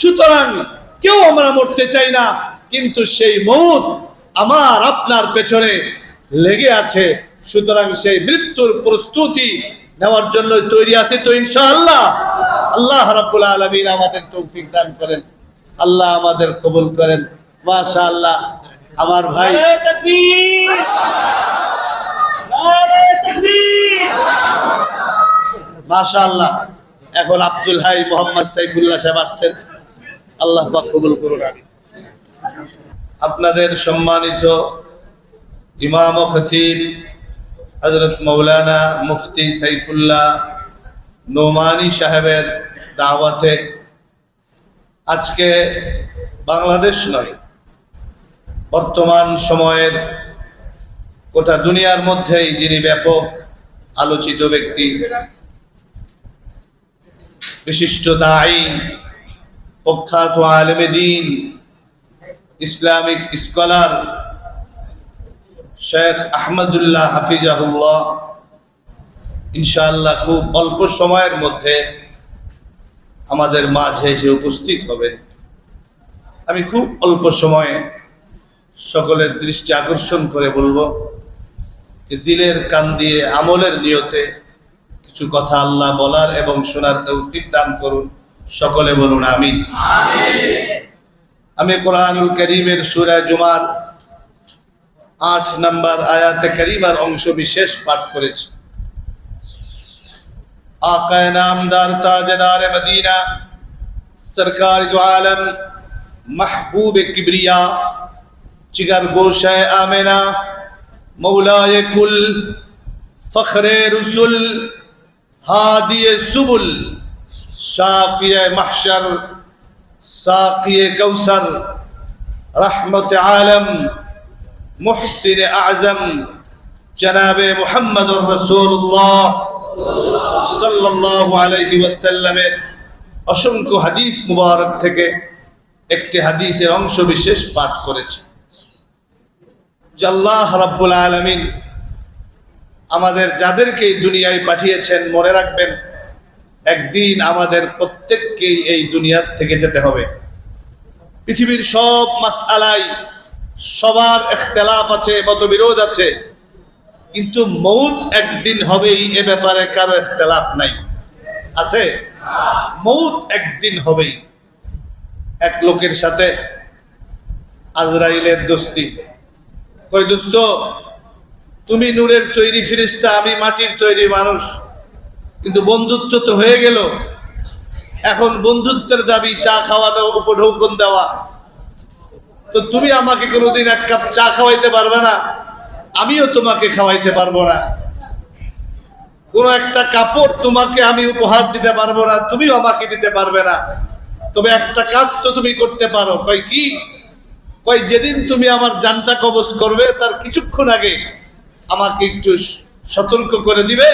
সুতরাং কেউ আমরা মরতে চাই না কিন্তু সেই মৌত আমার আপনার পেছনে লেগে আছে। সুতরাং সেই মৃত্যুর প্রস্তুতি নেওয়ার জন্য তৈরি আছে তো ইনশাআল্লাহ। আল্লাহ রাব্বুল আলামিন আমাদের তৌফিক দান করেন। আল্লাহ আমাদের কবুল করেন। মাশাআল্লাহ আমার ভাই। মাশাআল্লাহ এখন আব্দুল হাই মোহাম্মদ সাইফুল্লাহ সাহেব আসছেন। আল্লাহ পাক কবুল করুন আপনাদের সম্মানিত ইমাম ও খতিব হজরত মৌলানা মুফতি সাইফুল্লাহ নোমানি সাহেবের দাওয়াতে আজকে বাংলাদেশ নয়, বর্তমান সময়ের গোটা দুনিয়ার মধ্যেই যিনি ব্যাপক আলোচিত ব্যক্তি, বিশিষ্ট দায়ী প্রখ্যাত আলেমে দিন, ইসলামিক স্কলার শেখ আহমদুল্লাহ হাফিজাহুল্লাহ। ইনশাআল্লাহ খুব অল্প সময়ের মধ্যে আমাদের মাঝে এসে উপস্থিত হবেন। আমি খুব অল্প সময়ে সকলের দৃষ্টি আকর্ষণ করে বলব যে দিলের কান দিয়ে আমলের নিয়তে কিছু কথা আল্লাহ বলার এবং শোনার তৌফিক দান করুন। সকলে বলুন আমিন। আমি কোরআনুল করিমের সুরা জুমার আট নম্বর আয়াতে করিমার অংশ বিশেষ পাঠ করেছি। আকায় নামদার তাজদার মদিনা, সরকার আলম, মাহবুব কিবরিয়া, জিগার গোশায় আমেনা, মৌলায় কুল, ফখরে রসুল, হাদিয়ে সুবুল। শাফিয়ে মাহশর, সাকিয়ে কৌসর রহমত আলম, মুহসিন আজম, জনাবে মোহাম্মদ রসুল্লাহ সাল্লাল্লাহু আলাইহি ওয়াসাল্লামের অসংখ্য হাদিস মুবারক থেকে একটি হাদিসের অংশ বিশেষ পাঠ করেছে। যে আল্লাহ রাব্বুল আলামিন আমাদের যাদেরকে দুনিয়ায় পাঠিয়েছেন, মনে রাখবেন একদিন আমাদের প্রত্যেককেই এই দুনিয়ার থেকে যেতে হবে। পৃথিবীর সব মাসালাই সবার এখতেলাফ আছে, মতবিরোধ আছে। কিন্তু মৌত একদিন হবেই, এ ব্যাপারে কারও এখতেলাফ নাই। আছে? মৌত একদিন হবেই। এক লোকের সাথে আজরাইলের দোস্তি। কই দোস্ত, তুমি নূরের তৈরি ফিরিস্তা, আমি মাটির তৈরি মানুষ। কিন্তু বন্ধুত্ব তো হয়ে গেল। এখন বন্ধুত্বের দাবি চা খাওয়ানো উপঢৌকন দেওয়া। তো তুমি আমাকে কোনোদিন এক কাপ চা খাওয়াইতে পারবে না, আমিও তোমাকে খাওয়াইতে পারব না। কোনো একটা কাপড় তোমাকে আমি উপহার দিতে পারব না, তুমিও আমাকে দিতে পারবে না। তবে একটা কাজ তো তুমি করতে পারো কই কি? কয় যেদিন তুমি আমার জানটা কবজ করবে, তার কিছুক্ষণ আগে আমাকে একটু সতর্ক করে দিবে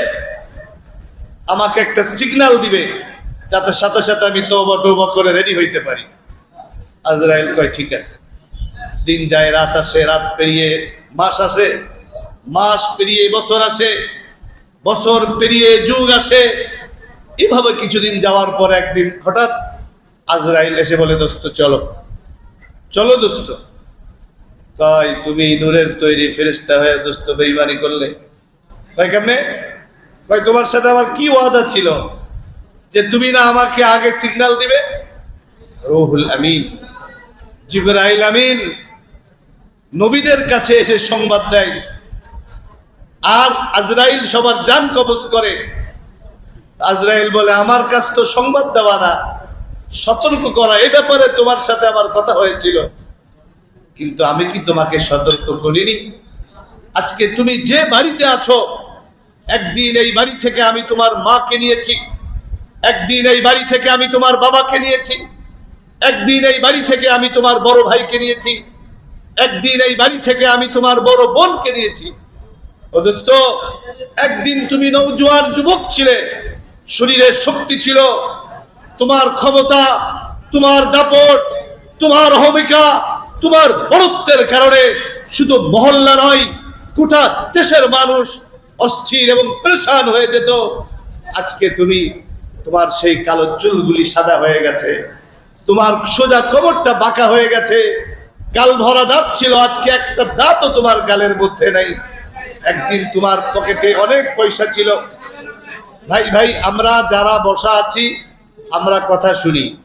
আমাকে একটা সিগন্যাল দিবে, যাতে সাথে সাথে আমি তৌবা টৌবা করে রেডি হইতে পারি। আজরাইল কয়, ঠিক আছে। দিন যায়, রাত আসে, রাত পেরিয়ে মাস আসে, মাস পেরিয়ে বছর আসে, বছর পেরিয়ে যুগ আসে। এভাবে কিছুদিন যাওয়ার পর একদিন হঠাৎ আজরাইল এসে বলে, দোস্ত, চলো। চলো, দোস্ত। কয়, তুমি নূরের তৈরি ফেরেস্তা হয়ে দোস্ত বেইমানি করলে। কয়, কেমনে? কয় তোমার সাথে আমার কি ওয়াদা ছিল? যে তুমি না আমাকে আগে সিগন্যাল দিবে? রুহুল আমিন, জিবরাইল আমিন নবীদের কাছে এসে সংবাদ দেয়। আর আজরাইল সবার জান কবজ করে। আজরাইল বলে, আমার কাছ তো সংবাদ দেওয়া না। সতর্ক করা, এ ব্যাপারে তোমার সাথে আমার কথা হয়েছিল। কিন্তু আমি কি তোমাকে সতর্ক করিনি? আজকে তুমি যে বাড়িতে আছো একদিন এই বাড়ি থেকে আমি তোমার মাকে নিয়েছি। একদিন এই বাড়ি থেকে আমি তোমার বাবাকে নিয়েছি। একদিন এই বাড়ি থেকে আমি তোমার বড় ভাইকে নিয়েছি। একদিন এই বাড়ি থেকে আমি তোমার বড় বোনকে নিয়েছি। ও দোস্ত, একদিন তুমি নৌজোয়ান যুবক ছিলে, শরীরে শক্তি ছিল, তোমার ক্ষমতা, তোমার দাপট, তোমার অহমিকা, তোমার বড়ত্বের কারণে শুধু মহল্লা নয়, গোটা দেশের মানুষ অস্থির এবং পরেশান হয়ে যেত। আজকে তুমি তোমার সেই কালো চুলগুলি সাদা হয়ে গেছে। তোমার সোজা কবরটা বাঁকা হয়ে গেছে। গাল ভরা দাঁত ছিল, আজকে একটা দাঁতও তোমার গালের মধ্যে নাই। একদিন তোমার পকেটে অনেক পয়সা ছিল। ভাই ভাই, আমরা যারা বসা আছি, আমরা কথা শুনি।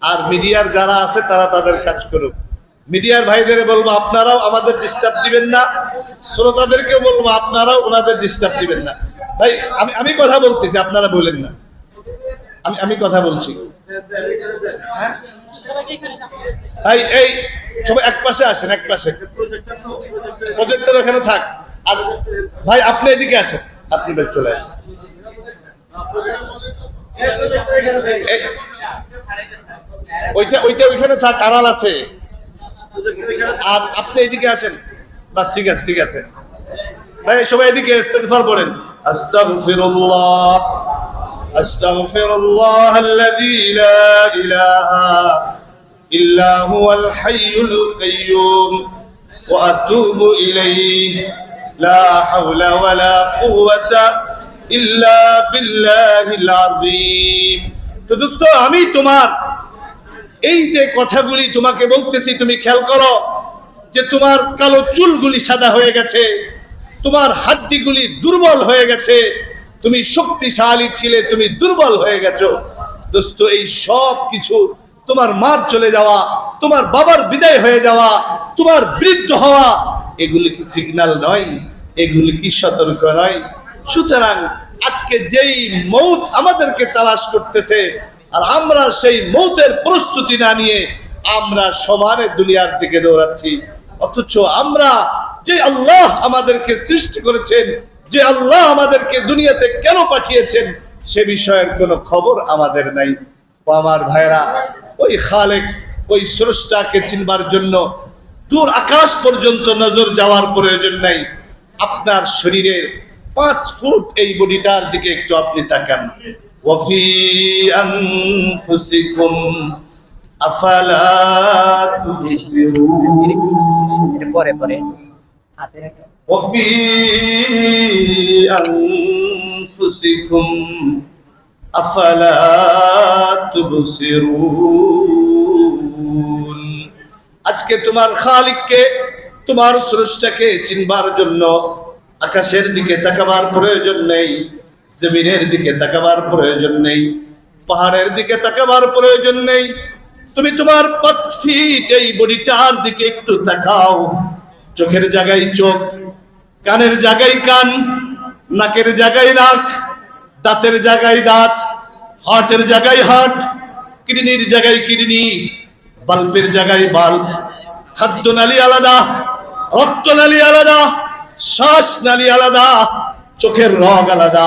আর মিডিয়ার যারা আছে, তারা তাদের কাজ করুক। মিডিয়ার ভাইদের বলব, আপনারাও আমাদের ডিস্টার্ব দিবেন না। শ্রোতাদেরকে বলব, আপনারাও ওনাদের ডিস্টার্ব দিবেন না। ভাই, আমি আমি কথা বলতেছি, আপনারা বলেন না। আমি আমি কথা বলছি। হ্যাঁ? ভাই এই, সবাই এক পাশে আসেন, এক পাশে। প্রজেক্টর এখানে থাক। আর ভাই, আপনি এদিকে আসেন, আপনি বেশ চলে আসেন। ওইটা ওইটা ওইখানে থাক, আড়াল আছে। আপনি এদিকে আসেন। বাস, ঠিক আছে ঠিক আছে। ভাই, সবাই এদিকে ইস্তেগফার পড়েন। আস্তাগফিরুল্লাহ আস্তাগফিরুল্লাহ আল্লাযী লা ইলাহা ইল্লা হুয়াল হাইয়ুল কাইয়্যুম ওয়া আতুবু ইলাইহি, লা হাওলা ওয়ালা কুওয়াতা ইল্লা বিল্লাহিল আযীম। তো দোস্ত, আমি তোমার এই যে কথাগুলি তোমাকে বলতেছি, তুমি খেয়াল করো যে তোমার কালো চুলগুলি সাদা হয়ে গেছে, তোমার হাড্ডিগুলি দুর্বল হয়ে গেছে, তুমি শক্তিশালী ছিলে, তুমি দুর্বল হয়ে গেছো। দোস্ত, এই সব কিছু তোমার মার চলে যাওয়া, তোমার বাবার বিদায় হয়ে যাওয়া, তোমার বৃদ্ধ হওয়া, এগুলি কি সিগন্যাল নয়? এগুলি কি সতর্ক নয়? সুতরাং আজকে যেই মৌত আমাদেরকে তালাশ করতেছে আর আমরা সেই মৌতের প্রস্তুতি না নিয়ে আমরা সমানে দুনিয়ার দিকে দৌড়াচ্ছি। অথচ আমরা যে আল্লাহ আমাদেরকে সৃষ্টি করেছেন, যে আল্লাহ আমাদেরকে দুনিয়াতে কেন পাঠিয়েছেন, সে বিষয়ের কোনো খবর আমাদের নাই। ও আমার ভাইরা ওই খালেক, ওই স্রষ্টাকে চিনবার জন্য দূর আকাশ পর্যন্ত নজর যাওয়ার প্রয়োজন নাই। আপনার শরীরের পাঁচ ফুট এই বডিটার দিকে একটু আপনি তাকান। ওয়াফি আনফুসিকুম আফালা তুবসিরুন এটা পরে পরে হাতে রেখে وفي أنفسكم أفلا تبصرون আজকে তোমার খালিককে তোমার স্রষ্টাকে চিনবার জন্য আকাশের দিকে তাকাবার প্রয়োজন নেই জমিনের দিকে তাকাবার প্রয়োজন নেই, পাহাড়ের দিকে তাকাবার প্রয়োজন নেই। তুমি তোমার পাঁচ এই বডিটার দিকে একটু তাকাও। চোখের জায়গায় চোখ, কানের জায়গায় কান, নাকের জায়গায় নাক, দাঁতের জায়গায় দাঁত, হার্টের জায়গায় হার্ট, কিডনির জায়গায় কিডনি, বাল্বের জায়গায় বাল্ব, খাদ্য নালী আলাদা, রক্ত নালী আলাদা, শ্বাস নালী আলাদা, চোখের রগ আলাদা।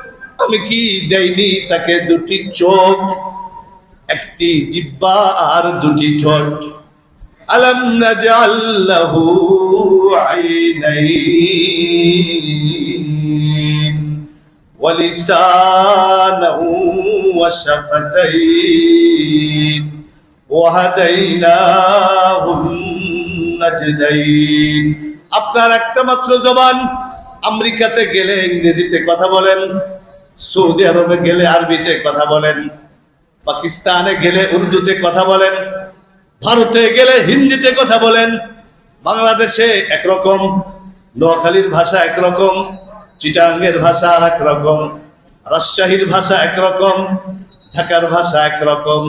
আমি কি দেইনি তাকে দুটি চোখ একটি জিব্বা আর দুটি ঠোঁট ألم نجعل له عينين ولسانا وشفتين وهديناه النجدين আপনার একটা মাত্র জবান আমেরিকাতে গেলে ইংরেজিতে কথা বলেন সৌদি আরবে গেলে আরবিতে কথা বলেন, পাকিস্তানে গেলে উর্দুতে কথা বলেন, ভারতে গেলে হিন্দিতে কথা বলেন, বাংলাদেশে একরকম, নোয়াখালীর ভাষা একরকম, চিটাঙ্গের ভাষা আর একরকম রাজশাহীর ভাষা একরকম, ঢাকার ভাষা একরকম,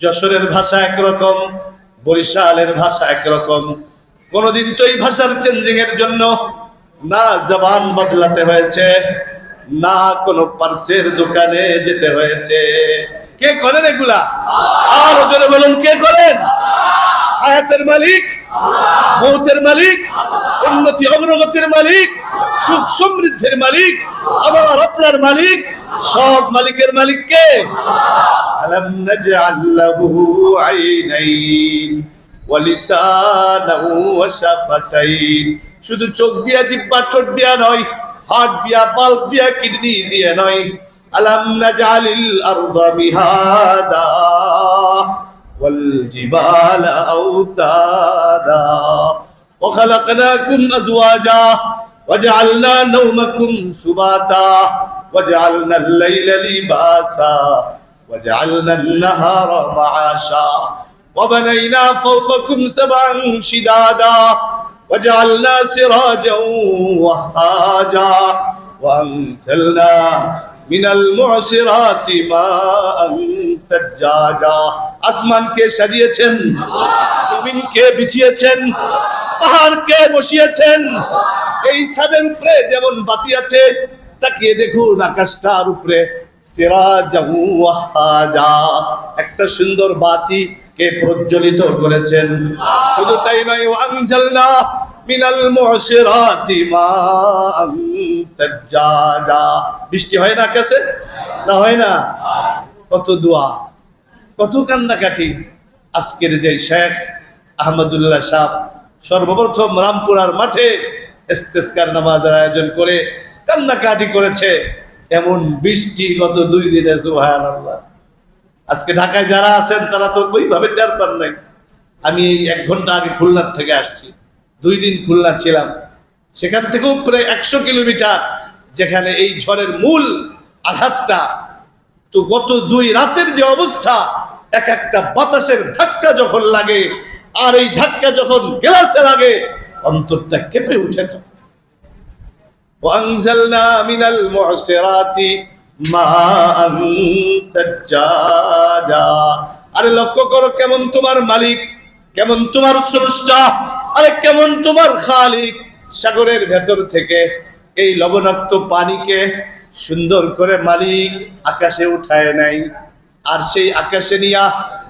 যশোরের ভাষা একরকম, বরিশালের ভাষা একরকম। কোনোদিন তো এই ভাষার চেঞ্জিং এর জন্য না জবান বদলাতে হয়েছে। না, কোনো পার্সের দোকানে যেতে হয়েছে। কে করেন এগুলা? আর ওজনে বলুন, কে করেন? আর হায়াতের মালিক, মৌতের মালিক, উন্নতি, অগ্রগতির মালিক, সুখ সমৃদ্ধির মালিক আবার আপনার মালিক, সব মালিকের মালিক কে? আলম নাজআল লাহু আইনাইন ওয়া লিসানাহু ওয়া শাফাতাইন। শুধু চোখ দিয়া জিহ্বা ঠোঁট দিয়া নয় হার্ট দিয়া পাল্প দিয়া কিডনি দিয়া নয় আলম নাজআলিল আরদা মিহাদা والجبال أوتادا وخلقناكم أزواجا وجعلنا نومكم سباتا وجعلنا الليل لباسا وجعلنا النهار معاشا وبنينا فوقكم سبعا شدادا وجعلنا سراجا وهاجا وأنزلنا من المعصرات ماء ثجاجا আসমানকে সাজিয়েছেন জমিনকে বিছিয়েছেন পাহাড়কে বসিয়েছেন এই ছাদের উপরে যেমন বাতি আছে তাকিয়ে দেখুন আকাশটার উপরে সিরাজাহু ওয়াহাজা একটা সুন্দর বাতি কে প্রজ্বলিত করেছেন শুধু তাই নয় ওয়ানজালনা বৃষ্টি হয় না আকাশে না হয় না? কত দোয়া, কত কান্নাকাটি। আজকের যে শেখ আহমদুল্লাহ সাহ সর্বপ্রথম রামপুরার মাঠে ইস্তেস্কার নামাজের আয়োজন করে কান্নাকাটি করেছে। এমন বৃষ্টি গত দুই দিনে আজকে ঢাকায় যারা আছেন, তারা তো ওইভাবে টের পান নাই। আমি এক ঘণ্টা আগে খুলনার থেকে আসছি। দুই দিন খুলনা ছিলাম সেখান থেকেও প্রায় একশো কিলোমিটার যেখানে এই ঝড়ের মূল আঘাতটা তো গত দুই রাতের যে অবস্থা এক একটা বাতাসের ধাক্কা যখন লাগে আর এই ধাক্কা যখন গ্লাসে লাগে অন্তরটা কেঁপে উঠে তো وأنزلنا من المعصرات ماء ثجاجا আরে লক্ষ্য করো কেমন তোমার মালিক কেমন তোমার স্রষ্টা আরে কেমন তোমার খালিক সাগরের ভেতর থেকে এই লবণাক্ত পানিকে সুন্দর করে মালিক আকাশে উঠায় নাই আর সেই আকাশে নিয়া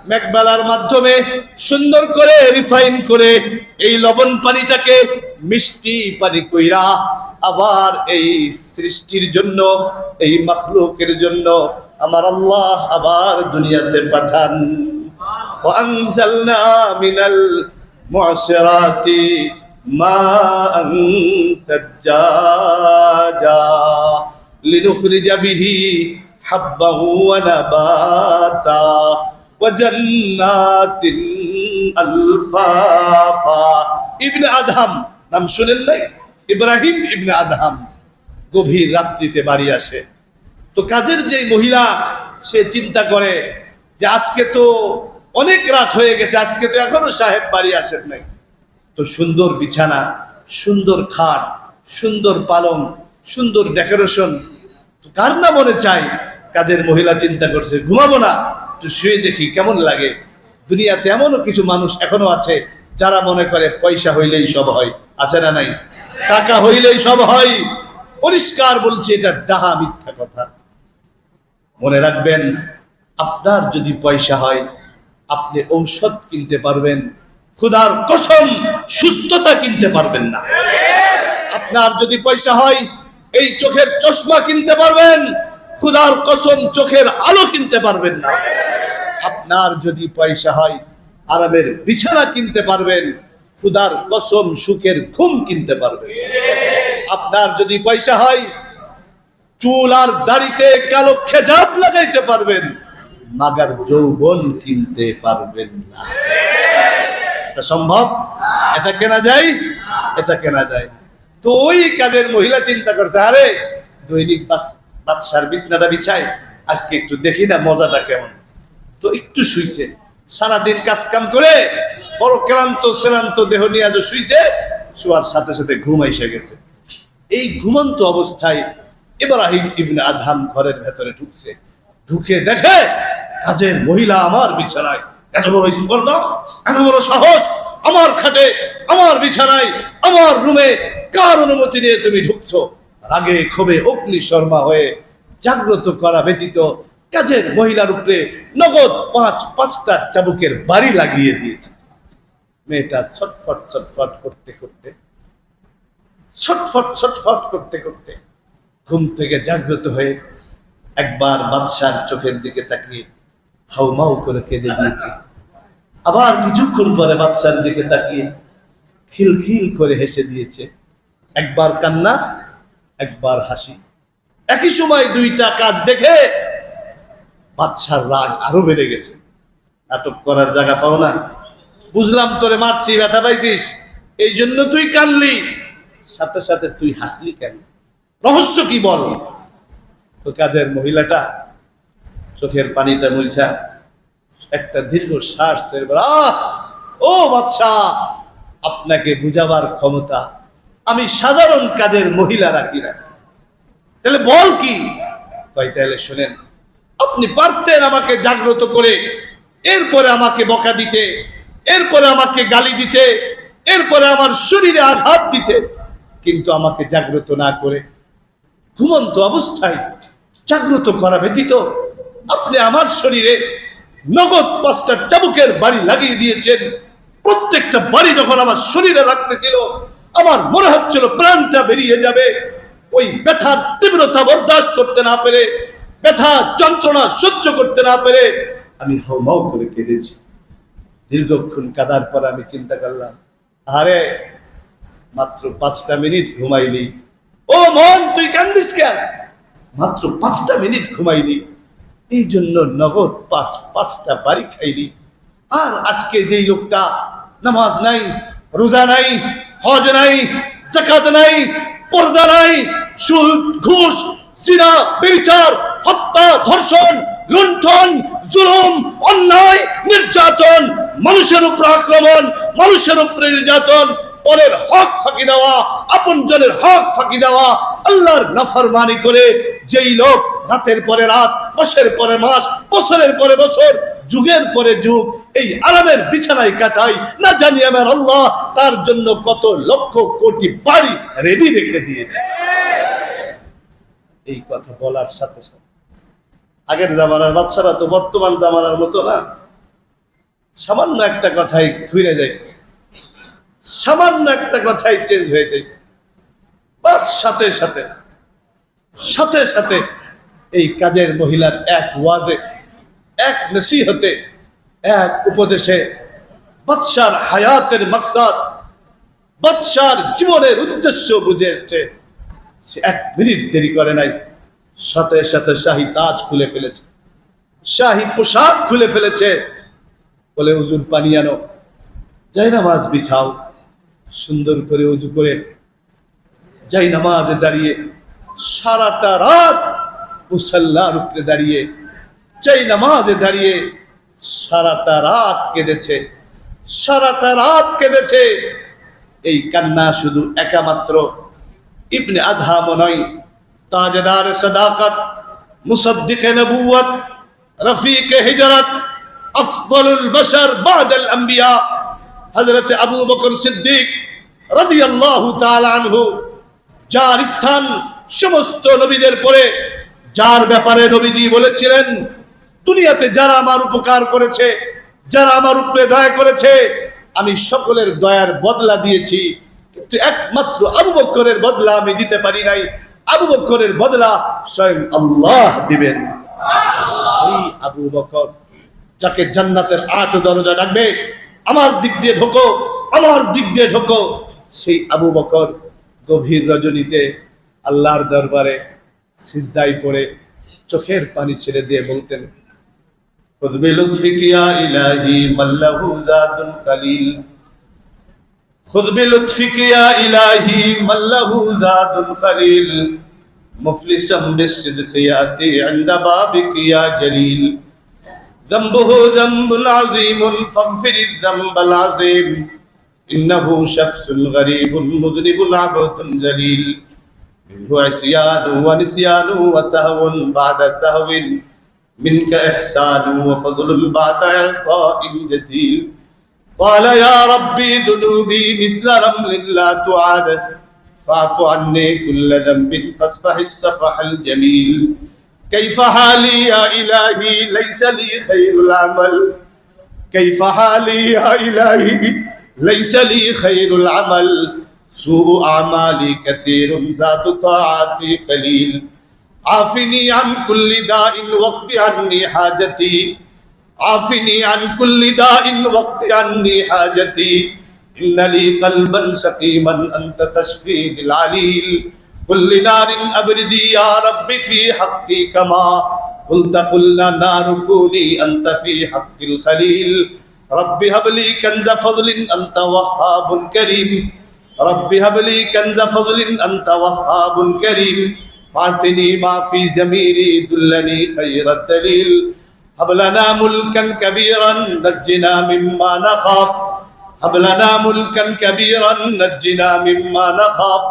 মেঘবেলার মাধ্যমে সুন্দর করে রিফাইন করে এই লবণ পানিটাকে মিষ্টি পানি কইরা আবার এই সৃষ্টির জন্য এই মখলুকের জন্য আমার আল্লাহ আবার দুনিয়াতে পাঠান وأنزلنا من المعصرات ماء ثجاجا لنخرج به حبا ونباتا وجنات الفافا ابن আদহাম নাম শুনেন নাই ইব্রাহিম ইবনে আদহাম গভীর রাত্রিতে বাড়ি আসে তো কাজের যে মহিলা সে চিন্তা করে যে আজকে তো অনেক রাত হয়ে গেছে, আজকে তো এখনও সাহেব বাড়ি আসেন নাই। তো সুন্দর বিছানা, সুন্দর খাট, সুন্দর পালং, সুন্দর ডেকোরেশন। তো কার না মনে চাই কাজের মহিলা চিন্তা করছে, ঘুমাবো না, একটু শুয়ে দেখি কেমন লাগে। দুনিয়াতে এমনও কিছু মানুষ এখনও আছে যারা মনে করে পয়সা হইলেই সব হয়, আছে না নাই? টাকা হইলেই সব হয়। পরিষ্কার বলছি, এটা ডাহা মিথ্যা কথা। মনে রাখবেন, আপনার যদি পয়সা হয় আপনি ঔষধ কিনতে পারবেন। খুদার কসম, সুস্থতা কিনতে পারবেন না। আপনার যদি পয়সা হয়, এই চোখের চশমা কিনতে পারবেন, খুদার কসম চোখের আলো কিনতে পারবেন না। আপনার যদি পয়সা হয়, আরামের বিছানা কিনতে পারবেন, খুদার কসম সুখের ঘুম কিনতে পারবেন। আপনার যদি পয়সা হয়, চুল আর দাড়িতে কালো খেজাব লাগাইতে পারবেন। মাগার যৌবন কিনতে পারবেন না। এটা সম্ভব? এটা কেনা যায়? এটা কেনা যায় না। তো ওই কাজের মহিলা চিন্তা করছে, আরে, দৈনিক বাদশার বিছনাটা বিছাই, আজকে একটু দেখি না মজাটা কেমন। তো একটু শুইছে। সারাদিন কাজ কাম করে বড় ক্লান্ত, শ্রান্ত দেহ নিয়ে আজ শুইছে, শোয়ার সাথে সাথে ঘুম এসে গেছে। এই ঘুমন্ত অবস্থায় ইব্রাহিম ইবনে আদহাম ঘরের ভেতরে ঢুকছে। ঢুকে দেখে কাজের মহিলা আমার বিছানায়। এত বড় স্পর্ধা এত বড় সাহস আমার খাটে, আমার বিছানায়, আমার রুমে, কার অনুমতি নিয়ে তুমি ঢুকছো? রাগে, ক্ষোভে অগ্নি শর্মা হয়ে জাগ্রত করা ব্যতীত কাজের মহিলার উপরে নগদ পাঁচ, পাঁচটা চাবুকের বাড়ি লাগিয়ে দিয়েছে। মেয়েটা ছটফট ছটফট করতে করতে, ছটফট ছটফট করতে করতে ঘুম থেকে জাগ্রত হয়ে একবার বাদশার চোখের দিকে তাকিয়ে হাউমাউ করে কেঁদে দিয়েছে। আবার কিছুক্ষণ পরে বাদশার দিকে তাকিয়ে খিলখিল করে হেসে দিয়েছে। একবার কান্না, একবার হাসি। একই সময় দুইটা কাজ দেখে বাদশার রাগ আরও বেড়ে গেছে। নাটক করার জায়গা পাও না। বুঝলাম তোরে মারছি, ব্যথা পাইছিস। এই জন্য তুই কানলি সাথে সাথে তুই হাসলি কেন? রহস্য কি বল? তো কাজের মহিলাটা চোখের পানিটা মুইছা একটা দীর্ঘ শ্বাস ছেড়ে বলে, "আহ! ও বাচ্চা আপনাকে বুঝাবার ক্ষমতা আমি সাধারণ কাজের মহিলা রাখি না তাহলে বল কি কয় তাহলে শোনেন আপনি পারতেন আমাকে জাগ্রত করে এরপরে আমাকে বকা দিতে এরপরে আমাকে গালি দিতে এরপরে আমার শরীরে আঘাত দিতে কিন্তু আমাকে জাগ্রত না করে ঘুমন্ত অবস্থায় জাগ্রত করা ব্যতীত আপনি আমার শরীরে নগদ পাঁচটা চাবুকের বাড়ি লাগিয়ে দিয়েছেন। প্রত্যেকটা বাড়ি যখন আমার শরীরে লাগতেছিল, আমার মনে হচ্ছিল প্রাণটা বেরিয়ে যাবে। ওই ব্যথার তীব্রতা বরদাস্ত করতে না পেরে ব্যথা যন্ত্রণা সহ্য করতে না পেরে আমি হাউমাউ করে কেঁদেছি। দীর্ঘক্ষণ কাদার পর আমি চিন্তা করলাম, আরে, মাত্র পাঁচটা মিনিট ঘুমাইলি। ও মন, তুই কান্দিস কেন? মাত্র পাঁচটা মিনিট ঘুমাইলি। এই জন্য নগদ পাঁচ, পাঁচটা বাড়ি খাইলি। আর আজকে যেই লোকটা নামাজ নাই, রোজা নাই, হজ নাই জাকাত নাই, পর্দা নাই, সুদ, ঘুষ, জিনা বিচার হত্যা, ধর্ষণ, লুণ্ঠন, জুলুম, অন্যায়, নির্যাতন, মানুষের উপর আক্রমণ, মানুষের উপরে নির্যাতন পরের হক ফাঁকি দেওয়া আপন জনের হক ফাঁকি দেওয়া, আল্লাহর নাফরমানি করে যেই লোক রাতের পরে রাত, মাসের পরে মাস, বছরের পরে বছর, যুগের পরে যুগ, এই আরামের বিছানায় কাটাই, না জানি আমার আল্লাহ তার জন্য কত লক্ষ কোটি বাড়ি রেডি রেখে দিয়েছে। এই কথা বলার সাথে সাথে, আগের জামানার বাচ্চারা তো বর্তমান জামানার মতো না, সামান্য একটা কথাই ঘুরে যাইত। সামান্য একটা কথাই চেঞ্জ হয়ে যাইত বাস সাথে সাথে সাথে সাথে এই কাজের মহিলার এক ওয়াজে, এক নসিহতে, এক উপদেশে বাদশার হায়াতের মাকসাদ, বাদশার জীবনের উদ্দেশ্য বুঝে এসছে। সে এক মিনিট দেরি করে নাই, সাথে সাথে শাহী তাজ খুলে ফেলেছে। শাহী পোশাক খুলে ফেলেছে। বলে উজুর পানি আনো। যাই নামাজ বিছাও। সুন্দর করে উজু করে যাই নামাজে দাঁড়িয়ে সারাটা রাত মুসাল্লার উপরে দাঁড়িয়ে, যাই নামাজে দাঁড়িয়ে সারাটা রাত কেঁদেছে, সারাটা রাত কেঁদেছে। এই কান্না শুধু একামাত্র ইবনে আদহাম নয়, তাজদার সদাকত, মুসদ্দিক নবুয়ত রফিক হিজরত, আফদলুল বশর বাদল আম্বিয়া হযরত আবু বকর সিদ্দিক যার স্থান সমস্ত নবীদের পরে, যার ব্যাপারে নবীজি বলেছিলেন, দুনিয়াতে যারা আমার উপকার করেছে, যারা আমার উপরে দয়া করেছে, আমি সকলের দয়ার বদলা দিয়েছি। কিন্তু একমাত্র আবু বক্করের বদলা আমি দিতে পারি নাই। আবু বক্করের বদলা স্বয়ং আল্লাহ দিবেন। সেই আবু বকর, যাকে জান্নাতের আট দরজা ডাকবে আমার দিক দিয়ে ঢোকো, আমার দিক দিয়ে ঢোকো। সেই আবু বকর গভীর রজনীতে আল্লাহর দরবারে সিজদাই পড়ে চোখের পানি ছেড়ে দিয়ে বলতেন, খুদবে লুৎফিকিয়া ইলাহি মাল্লাহু জাতুল কালিল। খুদবে লুৎফিকিয়া ইলাহি মাল্লাহু জাতুল কালিল। মুফলিসাম বিসিদকিয়াতি ইনদা বাবিকিয়া জলিল। ذنبه ذنب عظيم فاغفر الذنب العظيم. إنه شخص غريب مذنب عبد ذليل منه عصيان ونسيان وسهو بعد سهو. منك إحسان وفضل بعد إعطاء جزيل قال يا ربي ذنوبي مثل رمل لا تعاد. فاعف عني كل ذنب فاصفح الصفح الجميل كيف حالي يا إلهي؟ ليس لي خير العمل. كيف حالي يا إلهي؟ ليس لي خير العمل. سوء أعمالي كثير زاد طاعتي قليل. عافني عن كل داء وقت عني حاجتي. عافني عن كل داء وقت عني حاجتي. إن لي قلبا سقيما أنت تشفي بالعليل كل نار أبردي يا رب في حقي كما قلت قلنا نار كوني أنت في حق الخليل. رب هب لي كنز فضل أنت وهاب كريم. رب هب لي كنز فضل أنت وهاب كريم. فاعطني ما في زميلي دلني خير الدليل. هب لنا ملكا كبيرا نجنا مما نخاف. هب لنا ملكا كبيرا نجنا مما نخاف.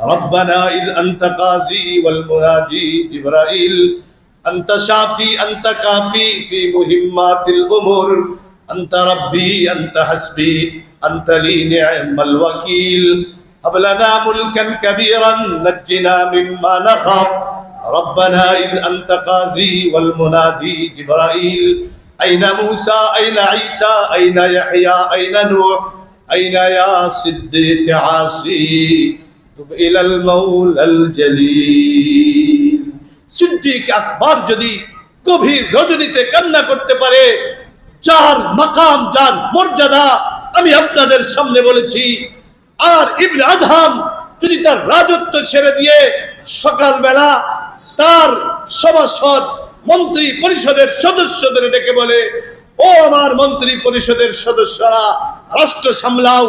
ربنا إذ أنت قاضي والمنادي جبرائيل أنت شافي أنت كافي في مهمات الأمور أنت ربي أنت حسبي أنت لي نعم الوكيل. هب لنا ملكا كبيرا نجنا مما نخاف. ربنا إذ أنت قاضي والمنادي جبرائيل أين موسى؟ أين عيسى؟ أين يحيى؟ أين نوح؟ أين يا صديق عاصي؟ ইলাল মাউলাল জালিল। সিদ্দিক আকবর যদি গভীর রজনীতে কান্না করতে পারে, যার মাকাম, যার মর্যাদা আমি আপনাদের সামনে বলেছি, আর ইবনে যদি তার রাজত্ব ছেড়ে দিয়ে সকালবেলা তার সভাসদ মন্ত্রী পরিষদের সদস্যদের ডেকে বলে, ও আমার মন্ত্রী পরিষদের সদস্যরা রাষ্ট্র সামলাও,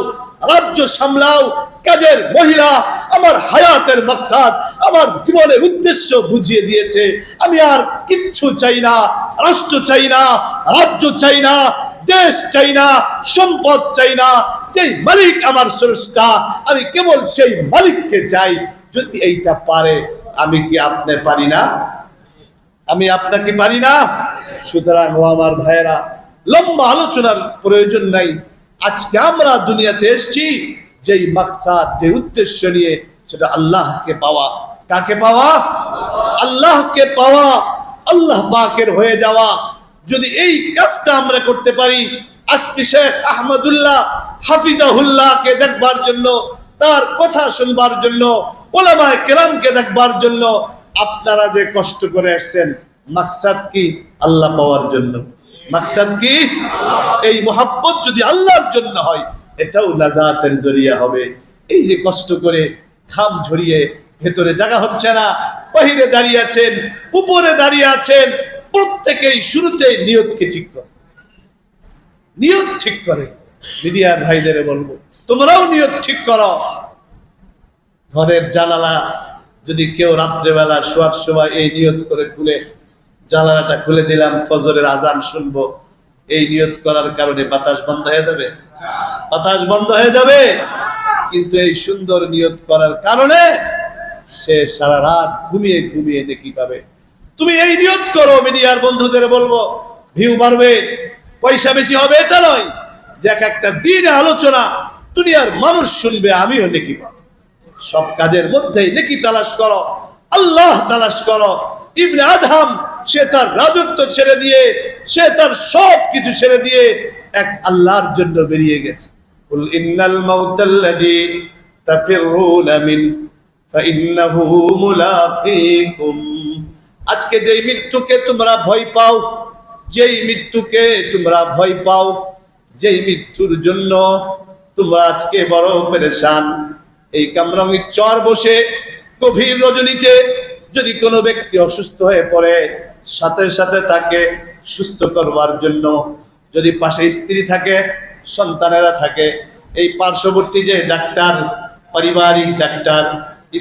রাজ্য সামলাও, কাজের মহিলা, আমার হায়াতের মকসাদ, আমার জীবনের উদ্দেশ্য বুঝিয়ে দিয়েছে। আমি আর কিচ্ছু চাই না, রাষ্ট্র চাই না, রাজ্য চাই না, দেশ চাই না, সম্পদ চাই না। যেই মালিক আমার স্রষ্টা, আমি কেবল সেই মালিককে চাই। যদি এইটা পারে, আমি কি আপনি পারি না? আমি আপনাকে পারি না? সুতরাং ও আমার ভাইয়েরা, লম্বা আলোচনার প্রয়োজন নাই। আজকে আমরা দুনিয়াতে এসেছি, যেই মাকসাদ, যে উদ্দেশ্য নিয়ে সেটা আল্লাহকে পাওয়া। কাকে পাওয়া? আল্লাহকে পাওয়া। আল্লাহ পাকের হয়ে যাওয়া। যদি এই কাজটা আমরা করতে পারি, আজকে শেখ আহমদুল্লাহ হাফিজাহুল্লাহকে দেখবার জন্য, তার কথা শুনবার জন্য, ওলামায় কেরামকে দেখবার জন্য আপনারা যে কষ্ট করে আসছেন, মাকসাদ কি? আল্লাহ পাওয়ার জন্য। মাকসাদ কি? এই মোহাব্বত যদি আল্লাহর জন্য হয়, এটাও নাজাতের জরিয়া হবে। এই যে কষ্ট করে খাম ঝরিয়ে ভেতরে জায়গা হচ্ছে না, বাহিরে দাঁড়িয়ে আছেন, উপরে দাঁড়িয়ে আছেন, প্রত্যেকেই শুরুতেই নিয়তকে ঠিক করে। নিয়ত ঠিক করে। মিডিয়ার ভাইদের বলব, তোমরাও নিয়ত ঠিক করো। ঘরের জানালা যদি কেউ রাত্রেবেলা শোয়ার সময় এই নিয়ত করে খুলে জানালাটা খুলে দিলাম, ফজরের আজান শুনব। এই নিয়ত করার কারণে বাতাস বন্ধ হয়ে যাবে? বাতাস বন্ধ হয়ে যাবে? কিন্তু এই সুন্দর নিয়ত করার কারণে সে সারা রাত ঘুমিয়ে ঘুমিয়ে নেকি পাবে। তুমি এই নিয়ত করো, মিডিয়ার বন্ধুদের বলব, ভিউ বাড়বে, পয়সা বেশি হবে এটা নয়। যে এক একটা দিন আলোচনা, দুনিয়ার মানুষ শুনবে, আমিও নেকি পাবো। সব কাজের মধ্যেই নেকি তালাশ করো, আল্লাহ তালাশ করো ইবনে আদহাম সে তার রাজত্ব ছেড়ে দিয়ে সে তার সব কিছু ছেড়ে দিয়ে এক আল্লাহর জন্য বেরিয়ে গেছে। কুল ইন্নাল মাউতাল্লাযী তাফিরুনা মিন ফাইন্নাহু মুলাকীকুম। আজকে যেই মৃত্যুকে তোমরা ভয় পাও যেই মৃত্যুকে তোমরা ভয় পাও যেই মৃত্যুর জন্য তোমরা আজকে বড় পেরেশান। এই কামরাঙ্গি চর বসে গভীর রজনীতে যদি কোনো ব্যক্তি অসুস্থ হয়ে পড়ে, সাথে সাথে তাকে সুস্থ করবার জন্য যদি পাশে স্ত্রী থাকে, সন্তানেরা থাকে, এই পার্শ্ববর্তী যে ডাক্তার, পারিবারিক ডাক্তার,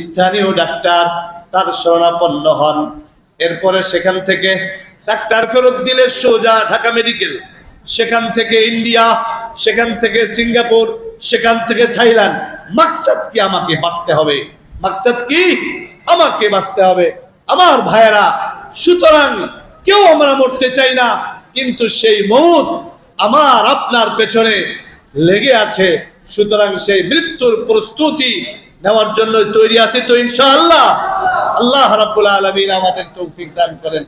স্থানীয় ডাক্তার, তার শরণাপন্ন হন। এরপরে সেখান থেকে ডাক্তার ফেরত দিলে সোজা ঢাকা মেডিকেল। সেখান থেকে ইন্ডিয়া, সেখান থেকে সিঙ্গাপুর, সেখান থেকে থাইল্যান্ড। মাকসাদ কি আমাকে বাঁচতে হবে? মাকসাদ কি? আমাকে বাঁচতে হবে। আমার ভাইয়েরা, সুতরাং কেউ আমরা মরতে চাই না, কিন্তু সেই মৌত আমার আপনার পেছনে লেগে আছে। সুতরাং সেই মৃত্যুর প্রস্তুতি নেওয়ার জন্য তৈরি আছে তো ইনশাআল্লাহ। আল্লাহ রাব্বুল আলামিন আমাদের তৌফিক দান করেন।